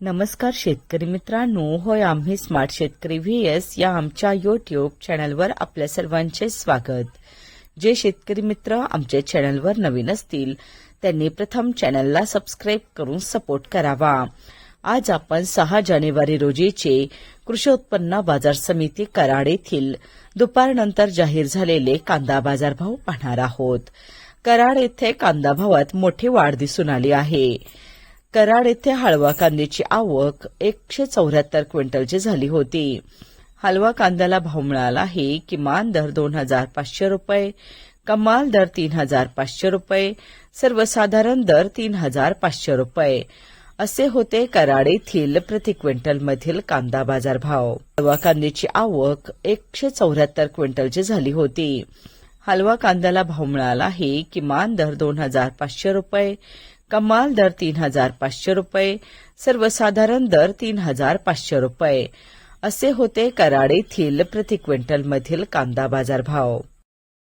नमस्कार शेतकरी मित्रांनो होय आम्ही स्मार्ट शेतकरी व्ही एस या आमच्या युट्यूब चॅनलवर आपल्या सर्वांचे स्वागत. जे शेतकरी मित्र आमच्या चॅनलवर नवीन असतील त्यांनी प्रथम चॅनलला सबस्क्राईब करून सपोर्ट करावा. आज आपण सहा जानेवारी रोजीचे कृषी उत्पन्न बाजार समिती कराड येथील दुपारनंतर जाहीर झालेले कांदा बाजारभाव पाहणार आहोत. कराड येथे कांदा भावात मोठी वाढ दिसून आली आहे. कराड येथे हळवा कांद्याची आवक एकशे चौऱ्याहत्तर क्विंटलची झाली होती. हलवा कांद्याला भाव मिळाला आहे. किमान दर दोन हजार पाचशे रुपये कमाल दर तीन हजार पाचशे रुपये सर्वसाधारण दर तीन हजार पाचशे रुपये. असे होते कराड येथील प्रति क्विंटलमधील कांदा बाजार भाव हलवा कांद्याची आवक एकशे चौऱ्याहत्तर क्विंटलची झाली होती. हलवा कांद्याला भाव मिळाला आहे. किमान दर दोन हजार पाचशे रुपये कमाल दर तीन हजार पाचशे रुपये सर्वसाधारण दर तीन हजार पाचशे रुपये. असे होते कराड येथील प्रति क्विंटल मधील कांदा बाजार भाव